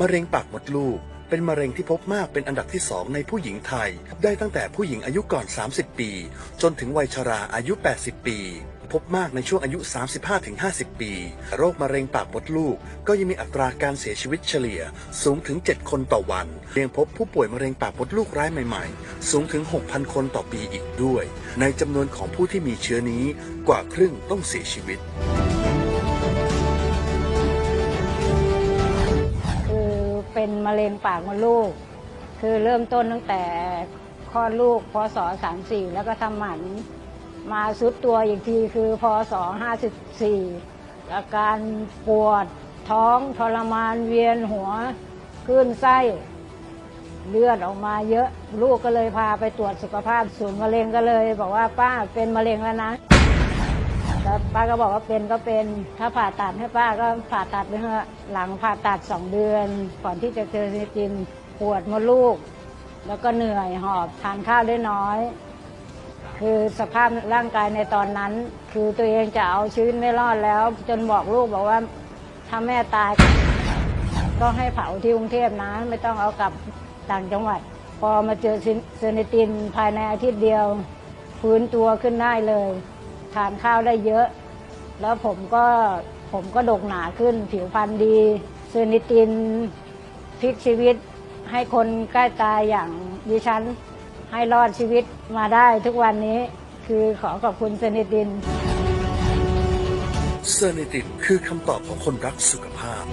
มะเร็งปากมดลูก เป็นมะเร็งที่พบมากเป็นอันดับที่สองในผู้หญิงไทย ได้ตั้งแต่ผู้หญิงอายุก่อน 30 ปี จนถึงวัยชราอายุ 80 ปี พบมากในช่วงอายุ 35-50 ปี โรคมะเร็งปากมดลูก ก็ยังมีอัตราการเสียชีวิตเฉลี่ย สูงถึง 7 คนต่อวันยังพบผู้ป่วยมะเร็งปากมดลูกรายใหม่ ๆ สูงถึง 6,000 คนต่อปีอีกด้วย ในจำนวนของผู้ที่มีเชื้อนี้กว่าครึ่งต้องเสียชีวิต เป็นมะเร็งปากมดลูก คือเริ่มต้นตั้งแต่คลอดลูกพศ34 แล้วก็ทำหมันมาสุดตัวอีกทีคือพศ54อาการปวดท้องทรมานเวียนหัวคลื่นไส้เลือดออกมาเยอะ ลูกก็เลยพาไปตรวจสุขภาพศูนย์มะเร็งก็เลย บอกว่าป้าเป็นมะเร็งแล้วนะ แล้วป้าก็บอกว่าเป็นก็เป็น ถ้าผ่าตัดให้ป้าก็ผ่าตัดไปเถอะหลังผ่าตัดสองเดือนก่อนที่จะเจอซีจินปวดมดลูก แล้วก็เหนื่อยหอบทานข้าวได้น้อย คือสภาพร่างกายในตอนนั้น คือตัวเองจะเอาชีวิตไม่รอดแล้ว จนบอกลูกบอกว่าถ้าแม่ตายก็ให้เผาที่กรุงเทพนะไม่ต้องเอากลับต่างจังหวัด พอมาเจอเซนิตินภายในอาทิตย์เดียว ฟื้นตัวขึ้นได้เลย ทานข้าวได้เยอะ แล้วผมก็ผมก็ดกหนาขึ้น ผิวพรรณดีเซนิตินพลิกชีวิตให้คนใกล้ตายอย่างดิฉัน ให้รอดชีวิตมาได้ทุกวันนี้คือขอขอบคุณเซนิตินเซอร์เนตินคือคำตอบของคนรักสุขภาพ